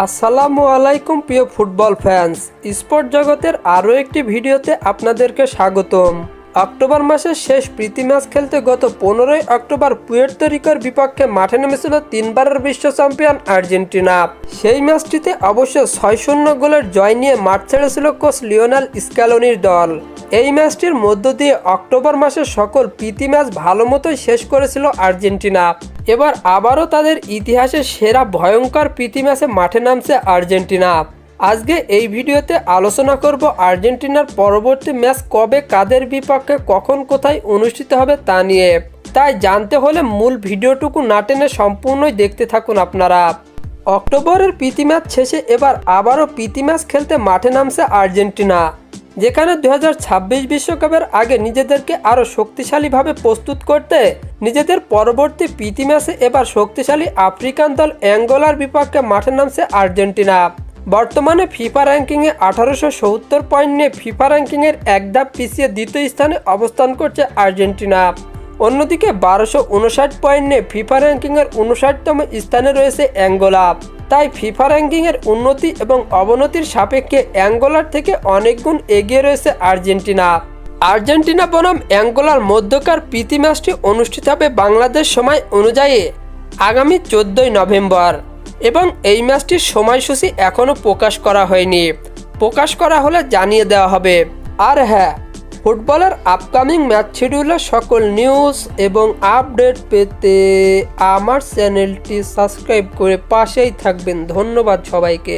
আসসালামু আলাইকুম প্রিয় ফুটবল ফ্যান্স। স্পোর্ট জগতের আরও একটি ভিডিওতে আপনাদেরকে স্বাগতম। অক্টোবর মাসের শেষ প্রীতি ম্যাচ খেলতে গত পনেরোই অক্টোবর পুয়ের্তো রিকোর বিপক্ষে মাঠে নেমেছিল তিনবারের বিশ্ব চ্যাম্পিয়ন আর্জেন্টিনা। সেই ম্যাচটিতে অবশ্য ছয় শূন্য গোলের জয় নিয়ে মাঠ ছেড়েছিল কোচ লিওনাল স্ক্যালোনির দল। এই ম্যাচটির মধ্য দিয়ে অক্টোবর মাসের সকল প্রীতি ম্যাচ ভালো মতোই শেষ করেছিল আর্জেন্টিনা। এবার আবারও তাদের ইতিহাসের সেরা ভয়ঙ্কর প্রীতি ম্যাচে মাঠে নামছে আর্জেন্টিনা। আজকে এই ভিডিওতে আলোচনা করব আর্জেন্টিনার পরবর্তী ম্যাচ কবে, কাদের বিপক্ষে, কখন, কোথায় অনুষ্ঠিত হবে তা নিয়ে। তাই জানতে হলে মূল ভিডিওটুকু না টেনে সম্পূর্ণই দেখতে থাকুন আপনারা। অক্টোবরের প্রীতি ম্যাচ শেষে এবার আবারও প্রীতি ম্যাচ খেলতে মাঠে নামছে আর্জেন্টিনা, যেখানে দু হাজার বিশ্বকাপের আগে নিজেদেরকে আরও শক্তিশালীভাবে প্রস্তুত করতে, নিজেদের পরবর্তী প্রীতি ম্যাচে এবার শক্তিশালী আফ্রিকান দল অ্যাঙ্গোলার বিপক্ষে মাঠে নামছে আর্জেন্টিনা। বর্তমানে ফিফা র্যাঙ্কিংয়ে আঠারোশো সত্তর পয়েন্ট নিয়ে ফিফা র্যাঙ্কিংয়ের এক ধাপ পিছিয়ে দ্বিতীয় স্থানে অবস্থান করছে আর্জেন্টিনা। অন্যদিকে বারোশো উনষাট পয়েন্ট নিয়ে ফিফা র্যাঙ্কিংয়ের উনষাটতম স্থানে রয়েছে অ্যাঙ্গোলা। তাই ফিফা র্যাঙ্কিংয়ের উন্নতি এবং অবনতির সাপেক্ষে অ্যাঙ্গোলার থেকে অনেক গুণ এগিয়ে রয়েছে আর্জেন্টিনা। আর্জেন্টিনা বনাম অ্যাঙ্গোলার মধ্যকার প্রীতি ম্যাচটি অনুষ্ঠিত হবে বাংলাদেশ সময় অনুযায়ী আগামী চোদ্দোই নভেম্বর। এবং এই ম্যাচটির সময়সূচি এখনও প্রকাশ করা হয়নি। প্রকাশ করা হলে জানিয়ে দেওয়া হবে। আর হ্যাঁ ফুটবলের আপকামিং ম্যাচ শিডিউলের সকল নিউজ এবং আপডেট পেতে আমার চ্যানেলটি সাবস্ক্রাইব করে পাশেই থাকবেন। ধন্যবাদ সবাইকে।